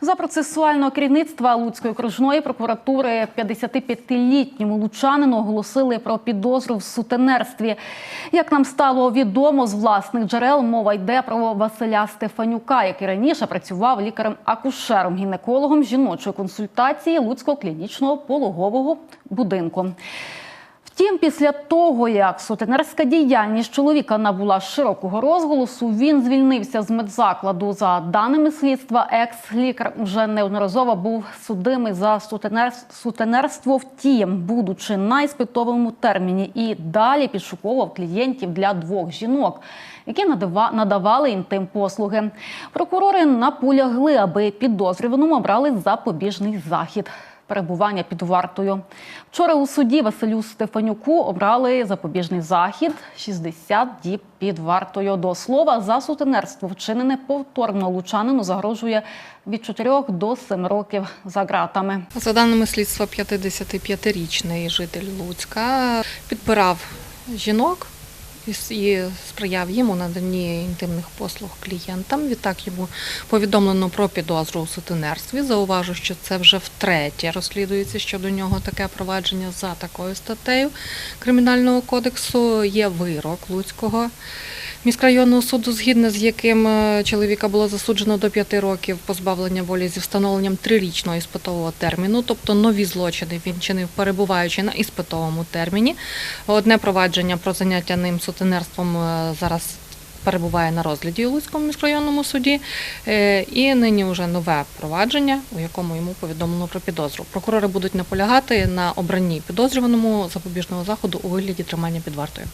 За процесуального керівництва Луцької окружної прокуратури 55-літньому лучанину оголосили про підозру в сутенерстві. Як нам стало відомо з власних джерел, мова йде про Василя Стефанюка, який раніше працював лікарем-акушером, гінекологом жіночої консультації Луцького клінічного пологового будинку. Втім, після того, як сутенерська діяльність чоловіка набула широкого розголосу, він звільнився з медзакладу. За даними слідства, екс-лікар вже неодноразово був судимий за сутенер- сутенерство. Втім, будучи на іспитовому терміні, і далі підшуковував клієнтів для двох жінок, які надава- надавали інтим послуги. Прокурори наполягли, аби підозрюваному обрали запобіжний захід перебування під вартою. Вчора у суді Василю Стефанюку обрали запобіжний захід 60 діб під вартою. До слова, за сутенерство вчинене повторно лучанину загрожує від 4 до 7 років за ґратами. За даними слідства, 55-річний житель Луцька підпирав жінок і сприяв їм у наданні інтимних послуг клієнтам. Відтак йому повідомлено про підозру у сутенерстві. Зауважу, що це вже втретє розслідується щодо нього таке провадження за такою статтею Кримінального кодексу. Є вирок Луцького міськрайонного суду, згідно з яким е, чоловіка було засуджено до п'яти років позбавлення волі зі встановленням трирічного іспитового терміну, тобто нові злочини він чинив, перебуваючи на іспитовому терміні. Одне провадження про заняття ним сутенерством е, зараз. Перебуває на розгляді у Луцькому міськрайонному суді, Е, і нині вже нове провадження, у якому йому повідомлено про підозру. Прокурори будуть наполягати на обранні підозрюваному запобіжного заходу у вигляді тримання під вартою.